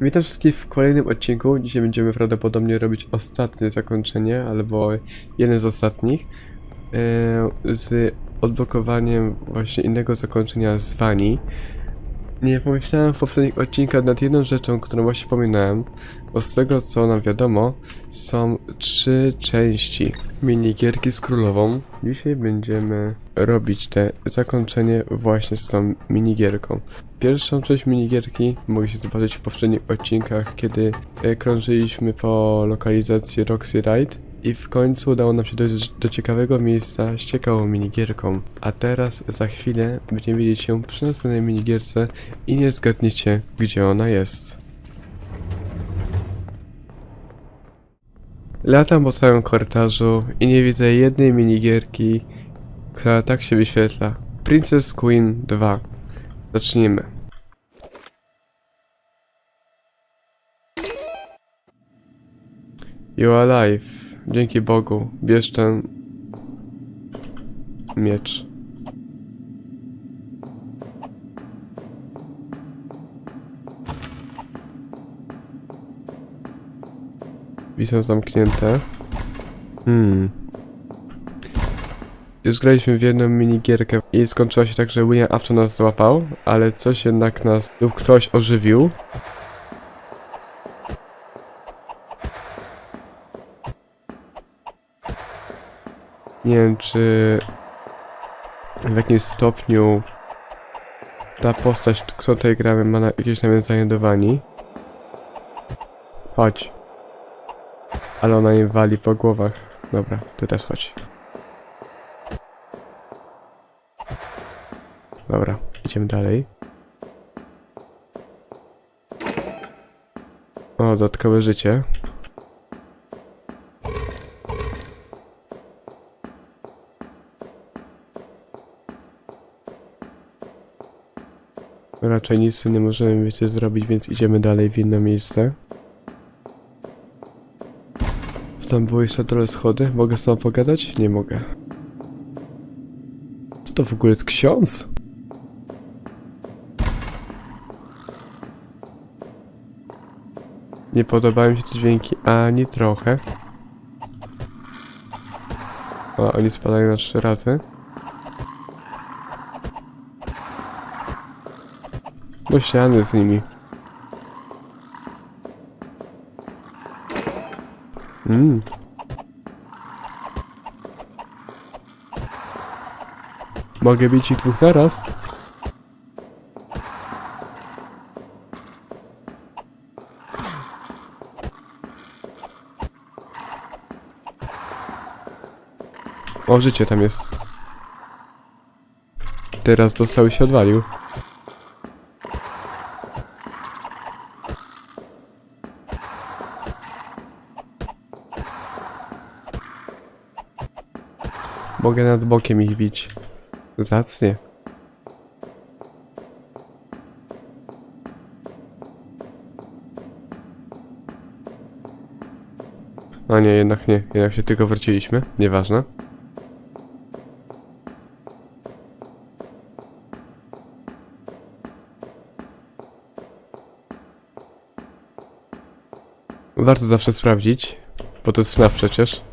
Witam wszystkich w kolejnym odcinku. Dzisiaj będziemy prawdopodobnie robić ostatnie zakończenie, albo jeden z ostatnich, e, z odblokowaniem właśnie innego zakończenia z Wani. Nie pomyślałem w poprzednich odcinkach nad jedną rzeczą, którą właśnie pominąłem, bo z tego co nam wiadomo, są trzy części minigierki z królową. Dzisiaj będziemy robić te zakończenie właśnie z tą minigierką. Pierwszą część minigierki mogliście zobaczyć w poprzednich odcinkach, kiedy e, krążyliśmy po lokalizacji Roxy Ride i w końcu udało nam się dojść do ciekawego miejsca z ciekawą minigierką. A teraz za chwilę będziemy widzieć się przy następnej minigierce i nie zgadniecie gdzie ona jest. Latam po całym korytarzu i nie widzę jednej minigierki, która tak się wyświetla. Princess Queen 2. Zacznijmy. You are alive. Dzięki Bogu. Bierz ten miecz. Drzwi zamknięte. Hmm. Już graliśmy w jedną minigierkę i skończyła się tak, że William Afton nas złapał, ale coś jednak nas lub ktoś ożywił. Nie wiem, czy w jakimś stopniu ta postać, którą tutaj gramy, ma na, jakieś nawiązanie do Wani. Chodź. Ale ona im wali po głowach. Dobra, ty też chodź. Dobra, idziemy dalej. O, dodatkowe życie. Raczej nic nie możemy wiecie zrobić, więc idziemy dalej w inne miejsce. Tam były jeszcze dole schody. Mogę z tobą pogadać? Nie mogę. Co to w ogóle jest ksiądz? Nie podobają mi się te dźwięki ani trochę. O, oni spadają na trzy razy. Do ściany z nimi. Mm. Mogę bić ich dwóch naraz? O, życie tam jest. Teraz dostał i się odwalił. Mogę nad bokiem ich bić. Zacnie. A nie, jednak nie. Jednak się tylko wróciliśmy. Nieważne. Warto zawsze sprawdzić, bo to jest FNAF przecież.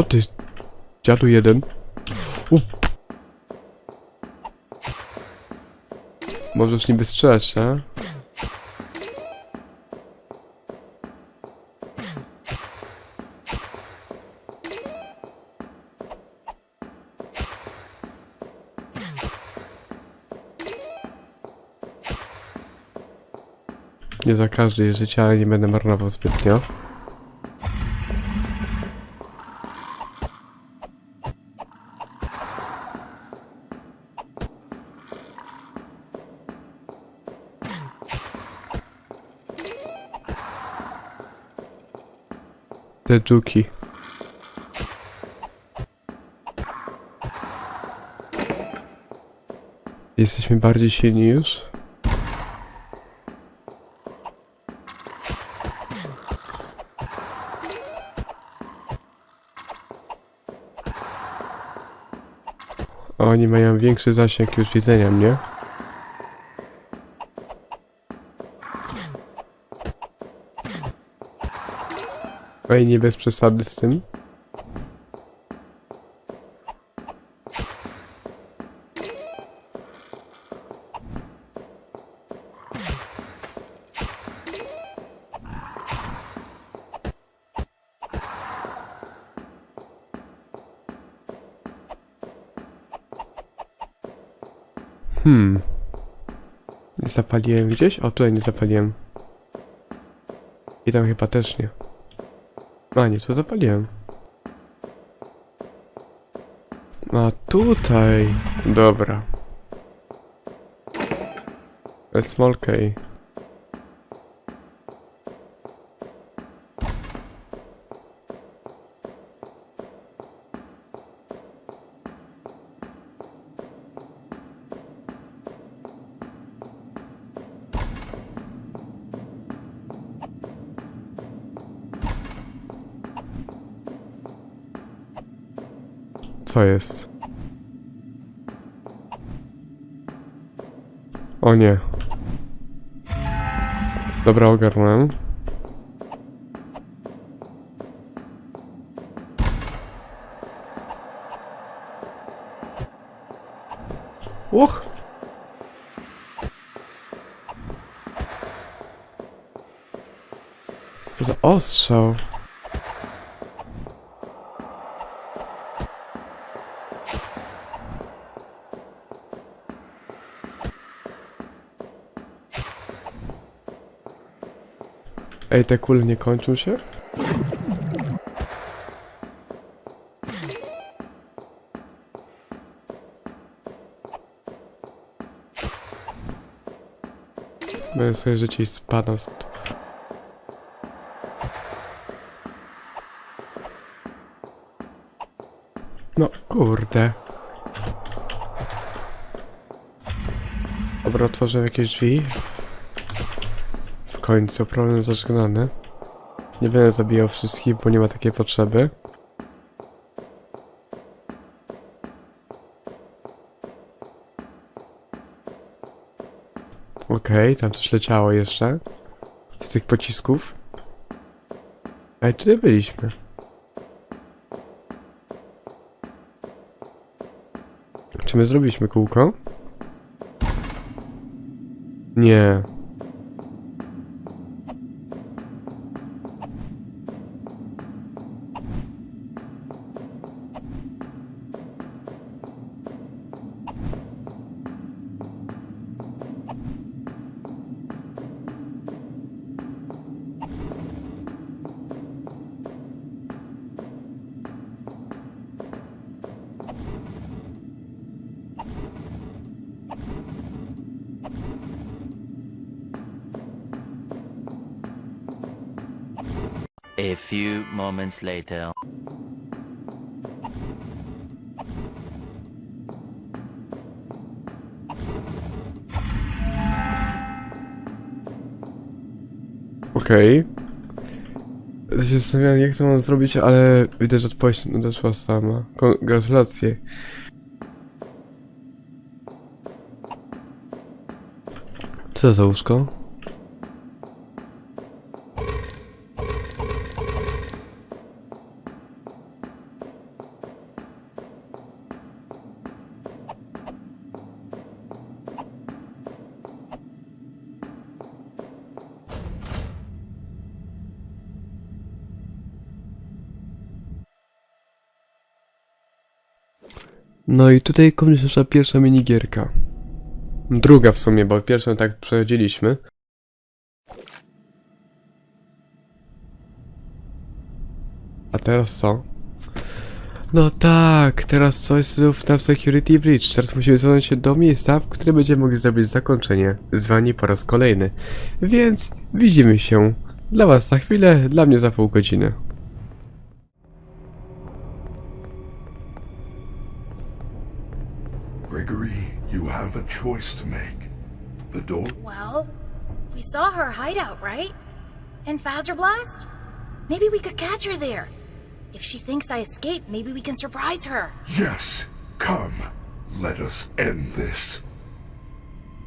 O ty, dziadu jeden. U. Możesz niby strzelać, tak? Nie za każdy jest życie, ale nie będę marnował zbytnio. Te dżuki. Jesteśmy bardziej silni już? Oni mają większy zasięg już widzenia mnie. Ej, nie bez przesady z tym. Hmm. Zapaliłem gdzieś? O, tutaj nie zapaliłem. I tam chyba też nie. A nie, to zapaliłem. A tutaj. Dobra. A Co jest? O nie. Dobra, ogarnąłem. Uch! Co za ostrzał. Ej, te kule nie kończą się? Będę sobie życie i. No, kurde. Dobra, otworzę jakieś drzwi. Końcu problem zażegnany. Nie będę zabijał wszystkich, bo nie ma takiej potrzeby. Okej, tam coś leciało jeszcze. Z tych pocisków. Ej, tutaj byliśmy. Czy my zrobiliśmy kółko? Nie. A few moments later. Okej. Okay. się zastanawiam, jak to mam zrobić, ale widać, że odpowiedź nadeszła sama. Kon- gratulacje. Co za łóżko? No i tutaj kończy nasza pierwsza minigierka. Druga w sumie, bo pierwszą tak przechodziliśmy. A teraz co? No tak, teraz coś znów na Security Bridge. Teraz musimy związać się do miejsca, w którym będziemy mogli zrobić zakończenie. Zwani po raz kolejny. Więc widzimy się. Dla was za chwilę, dla mnie za pół godziny. Choice to make. The door. Well, we saw her hideout, right? In Blast? Maybe we could catch her there. If she thinks I escaped, maybe we can surprise her. Yes, come. Let us end this.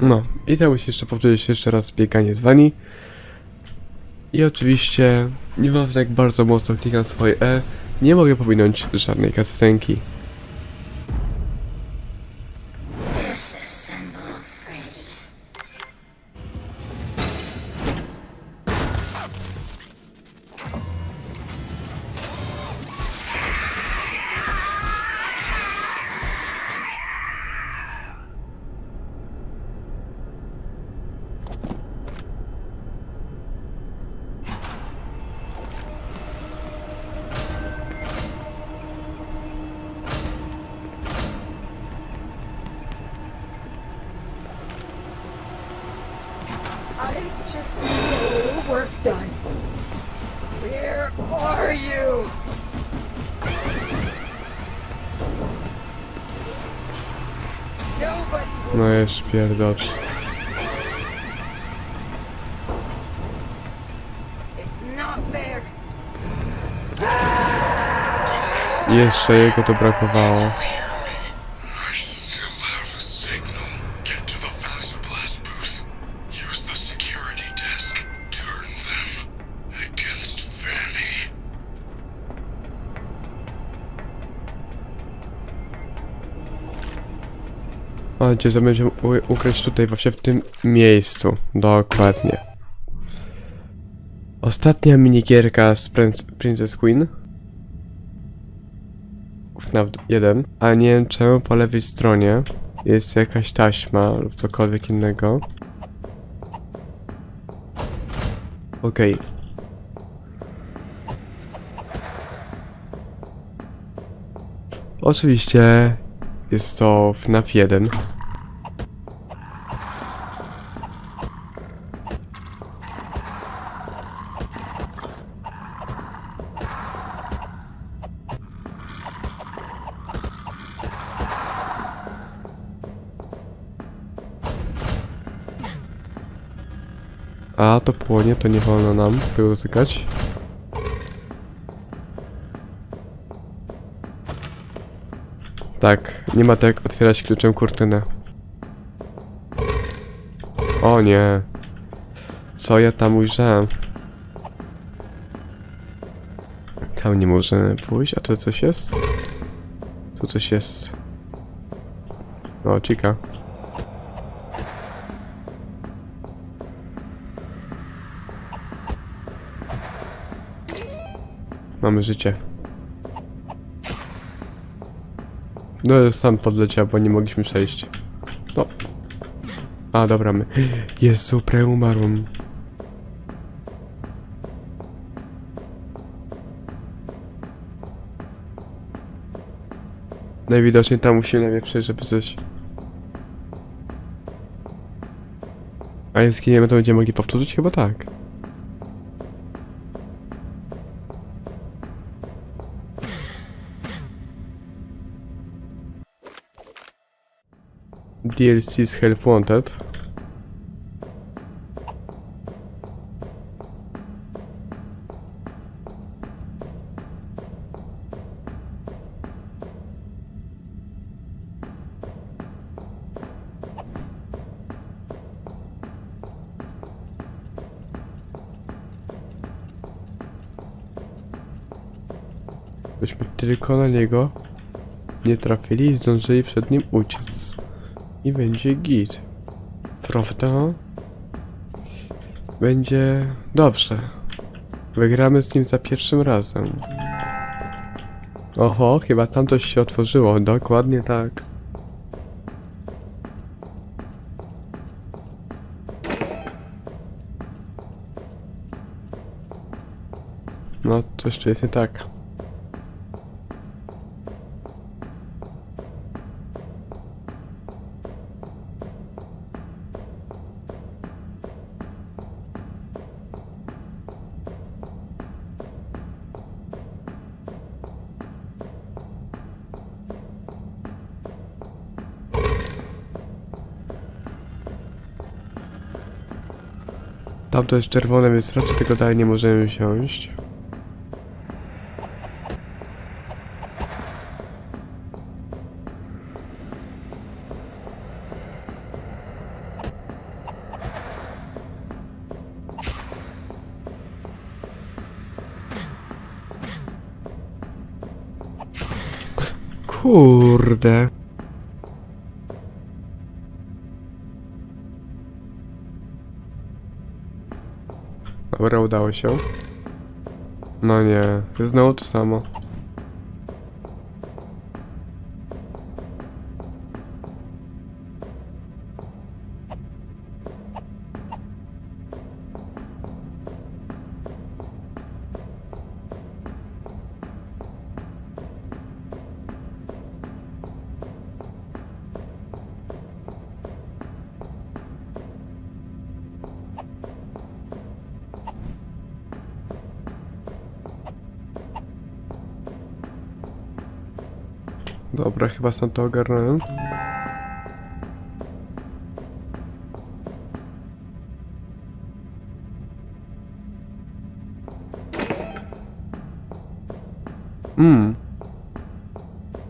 No, i musi jeszcze powtórzyć jeszcze raz bieganie z wani. I oczywiście Nieważne jak bardzo mocno klikam swoje E, nie mogę pominąć żadnej kastenki. Jest pierdocz. Jeszcze jego to brakowało. Gdzie to będziemy ukryć tutaj właśnie w tym miejscu. Dokładnie. Ostatnia minigierka z Prince, Princess Queen. FNAF 1. A nie wiem czemu po lewej stronie jest jakaś taśma lub cokolwiek innego. Okej. Oczywiście jest to FNAF 1. to płonie, to nie wolno nam tego dotykać. Tak, nie ma tak otwierać kluczem kurtynę. O nie. Co ja tam ujrzałem? Tam nie możemy pójść, a tu coś jest? Tu coś jest. O, Chica. Mamy życie. No, sam podleciał, bo nie mogliśmy przejść. No. A, dobra, my. Jezu, prawie umarłem. Najwidoczniej tam musimy najpierw przejść, żeby coś... A zginiemy, to będziemy mogli powtórzyć? Chyba tak. DLC's Help Wanted. Byśmy tylko na niego nie trafili i zdążyli przed nim uciec. I będzie git. Prawda? Będzie dobrze. Wygramy z nim za pierwszym razem. Oho, chyba tam coś się otworzyło. Dokładnie tak. No, coś tu jest nie tak. Tam to jest czerwone, więc raczej tego dalej nie możemy wziąć. Kurde. Dobra, udało się. No nie, znowu to samo. Dobra, chyba sam to ogarnąłem. Hmm.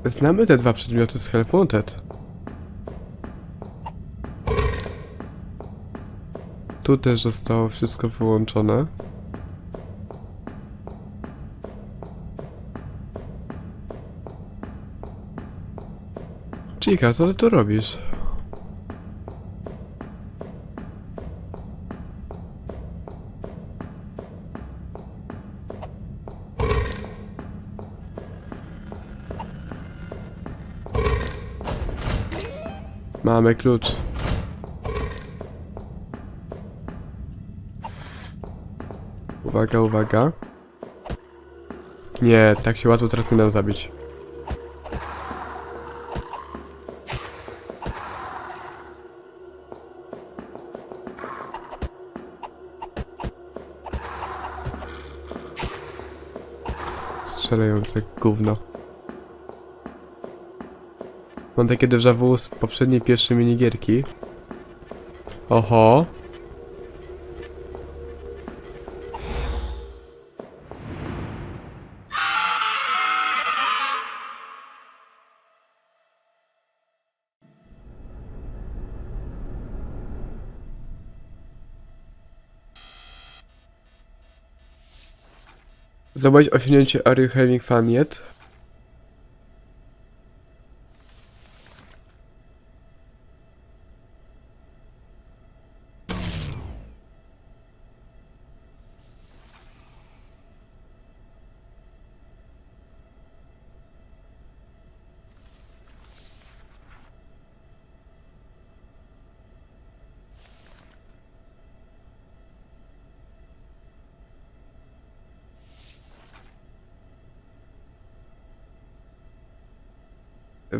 Znamy te dwa przedmioty z Help Wanted. Tu też zostało wszystko wyłączone. Chica, co ty tu robisz? Mamy klucz. Uwaga, uwaga. Nie, tak się łatwo teraz nie dam zabić. Strzelające gówno. Mam takie déjà vu z poprzedniej pierwszej minigierki. Oho. Zobacz osiągnięcie Are You Having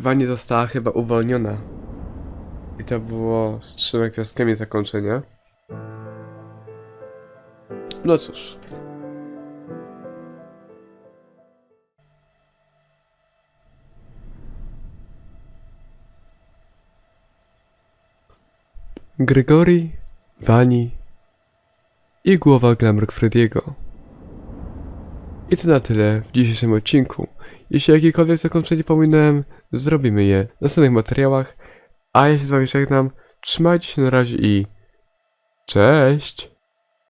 Wani została chyba uwolniona. I to było z trzema gwiazdkami zakończenie. No cóż. Gregory, Wani i głowa Glamrock Frediego. I to na tyle w dzisiejszym odcinku. Jeśli jakiekolwiek zakończenie pominąłem, zrobimy je w następnych materiałach. A ja się z wami żegnam. Trzymajcie się na razie i cześć!